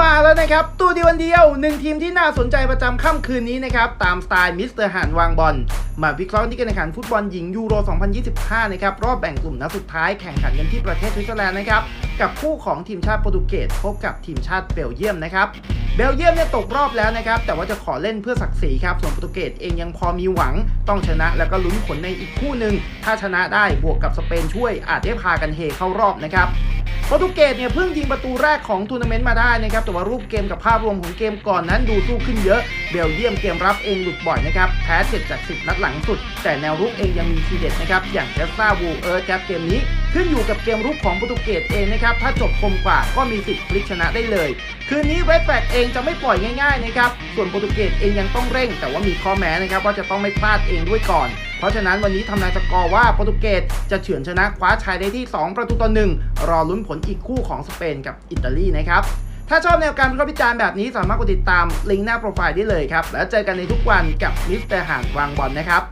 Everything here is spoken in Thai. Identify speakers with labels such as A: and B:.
A: มาแล้วนะครับตัวเดียววันเดียวหนึ่งทีมที่น่าสนใจประจำค่ำคืนนี้นะครับ ตามสไตล์มิสเตอร์หานวางบอล มาวิเคราะห์ที่การแข่งขันฟุตบอลหญิงยูโร 2025 นะครับ รอบแบ่งกลุ่มนัดสุดท้ายแข่งขันกันที่ประเทศสวิตเซอร์แลนด์นะครับ กับคู่ของทีมชาติโปรตุเกสพบกับทีมชาติเบลเยียมนะครับเบลเยียมเนี่ยตกรอบแล้วนะครับ แต่ว่าจะขอเล่นเพื่อศักดิ์ศรีครับ ส่วนโปรตุเกสเองยังพอมีหวัง ต้องชนะแล้วก็ลุ้นผลในอีกคู่หนึ่งถ้าชนะได้บวกกับสเปนช่วยอาจได้พากันเฮเข้ารอบนะครับ โปรตุเกสเนี่ยเพิ่งยิงประตูแรกของทัวร์นาเมนต์มาได้นะครับแต่ว่ารูปเกมกับภาพรวมของเกมก่อนนั้นดูสู้ขึ้นเยอะ เบลเยียมเกมรับเองหลุดบ่อยนะครับแพ้7จาก10นัดหลังสุด แต่แนวรุกเองยังมีทีเด็ดนะครับอย่างเจสซาวูเอิร์ธครับเกมนี้ ขึ้นอยู่กับเกมรุกของโปรตุเกสเองนะครับ ถ้าจบคมกว่าก็มีสิทธิ์พลิกชนะได้เลย คืนนี้เรดแฟกเองจะไม่ปล่อยง่ายๆนะครับ ส่วนโปรตุเกสเองยังต้องเร่ง แต่ว่ามีข้อแม้นะครับว่าจะต้องไม่พลาดเองด้วยก่อน เพราะฉะนั้นวันนี้ทำนายสกอร์ว่าโปรตุเกสจะเฉือนชนะคว้าชัยได้ที่ 2 ประตูต่อหนึ่งรอลุ้นผลอีกคู่ของสเปนกับอิตาลีนะครับถ้าชอบแนวการวิเคราะห์วิจารณ์แบบนี้สามารถกดติดตามลิงก์หน้าโปรไฟล์ได้เลยครับ แล้วเจอกันในทุกวันกับมิสเตอร์ห่านวางบอลนะครับ